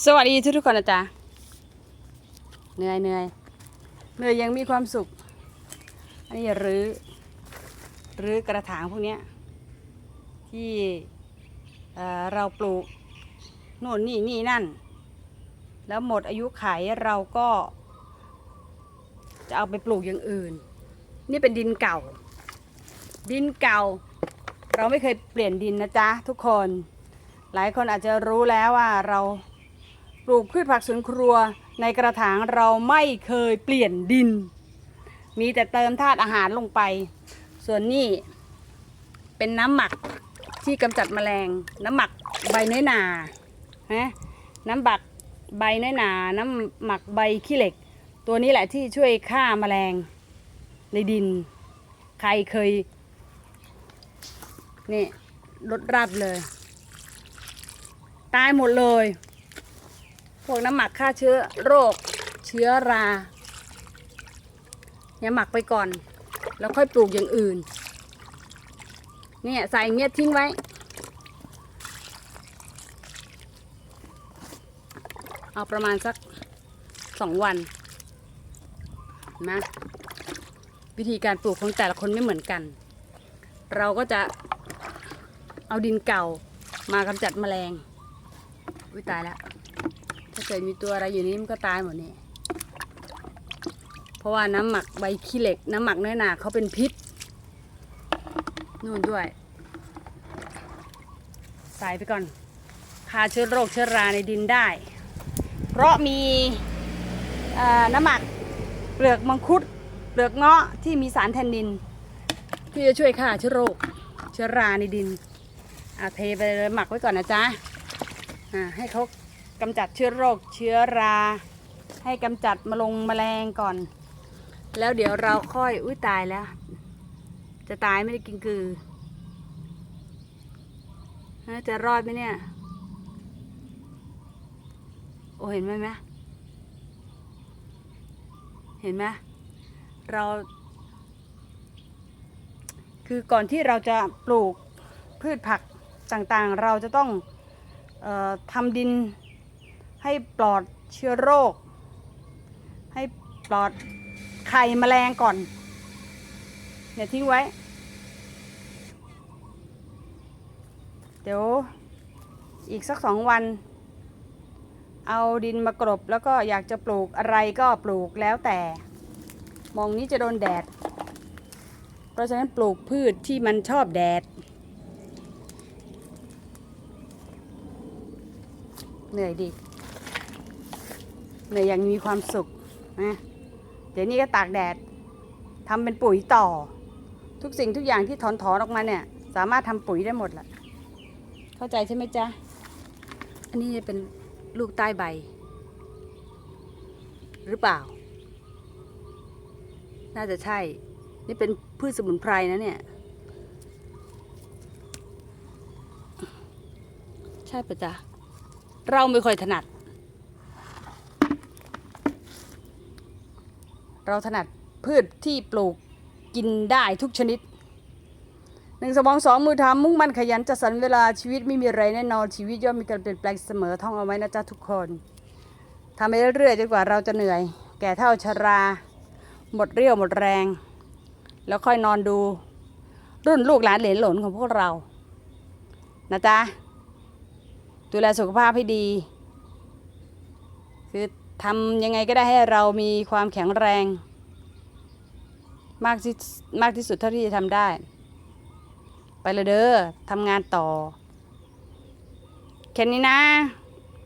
สวัสดีทุกทุกคนนะจ๊ะเหนื่อยเหนื่อยเหนื่อยยังมีความสุข อันนี้รื้อรื้อกระถางพวกเนี้ยที่เอ่อเราปลูกโน่นนี่นี่นั่น แล้วหมดอายุไขเราก็ จะเอาไปปลูกอย่างอื่น นี่เป็นดินเก่า ดินเก่า เราไม่เคยเปลี่ยนดินนะจ๊ะทุกคน หลายคนอาจจะรู้แล้วว่าเรา ปลูกพืชผักสวนครัวในกระถางเราไม่เคยเปลี่ยนดิน มีแต่เติมธาตุอาหารลงไป ส่วนนี้เป็นน้ำหมักที่กำจัดแมลง น้ำหมักใบน้อยหนาฮะน้ำหมักใบน้อยหนา น้ำหมักใบขี้เหล็ก ตัวนี้แหละที่ช่วยฆ่าแมลงในดิน ใครเคยนี่ลดราบเลย ตายหมดเลย พวกน้ำหมักฆ่าเชื้อโรค เชื้อราเนี่ยหมักไปก่อน แล้วค่อยปลูกอย่างอื่น เนี่ยใส่เงี้ยทิ้งไว้ เอาประมาณสักสองวันนะวิธีการปลูกของแต่ละคนไม่เหมือนกัน เราก็จะเอาดินเก่ามากำจัดแมลง อุ้ยตายแล้ว ถ้าเกิดมีตัวอะไรอยู่นี่มันก็ตายหมดนี่เพราะว่าน้ำหมักใบขี้เหล็ก น้ำหมักน้อยหนาเขาเป็นพิษนู่นด้วย ใส่ไปก่อนฆ่าเชื้อโรคเชื้อราในดินได้ เพราะมีน้ำหมักเปลือกมังคุดเปลือกเงาะที่มีสารแทนนิน ที่จะช่วยฆ่าเชื้อโรค เชื้อราในดินอะเทไปเลยหมักไว้ก่อนนะจ๊ะอ่าให้เขา กำจัดเชื้อโรคเชื้อรา ให้กำจัดมลงแมลงก่อน แล้วเดี๋ยวเราค่อยอุ้ยตายแล้ว จะตายไม่ได้กินคือจะรอดไหมเนี่ย โอ้เห็นไหมไหมเห็นไหมเรา คือก่อนที่เราจะปลูกพืชผักต่างๆ เราจะต้องออทำดิน ให้ปลอดเชื้อโรค ให้ปลอดไข่แมลงก่อนเนี่ยทิ้งไว้ เดี๋ยวอีกสักสองวัน เอาดินมากรบแล้วก็อยากจะปลูกอะไรก็ปลูกแล้วแต่ มองนี้จะโดนแดด เพราะฉะนั้นปลูกพืชที่มันชอบแดด เหนื่อยดิ เนื่อยอย่างมีความสุขนะเดี๋ยวนี้ก็ตากแดดทำเป็นปุ๋ยต่อ ทุกสิ่งทุกอย่างที่ถอนถอนออกมาเนี่ย สามารถทำปุ๋ยได้หมดแหละเข้าใจใช่ไหมจ๊ะ อันนี้จะเป็นลูกใต้ใบ หรือเปล่า น่าจะใช่ นี่เป็นพืชสมุนไพรนะเนี่ย ใช่ปะจ๊ะ เราไม่ค่อยถนัด เราถนัดพืชที่ปลูกกินได้ทุกชนิดหนึ่งสมองสองมือทำมุ่งมั่นขยันจัดสรรเวลาชีวิตไม่มีอะไรแน่นอนชีวิตย่อมมีการเปลี่ยนแปลงเสมอท่องเอาไว้นะจ๊ะทุกคนทำไปเรื่อยๆจนกว่าเราจะเหนื่อย แก่เท่าชรา หมดเรี่ยวหมดแรง แล้วค่อยนอนดู รุ่นลูกหลานเหลนหลนของพวกเรา นะจ๊ะดูแลสุขภาพให้ดีคือ ทำยังไงก็ได้ให้เรามีความแข็งแรง มากที่มากที่สุดเท่าที่จะทำได้ ไปเลยเด้อทำงานต่อ แค่นี้นะ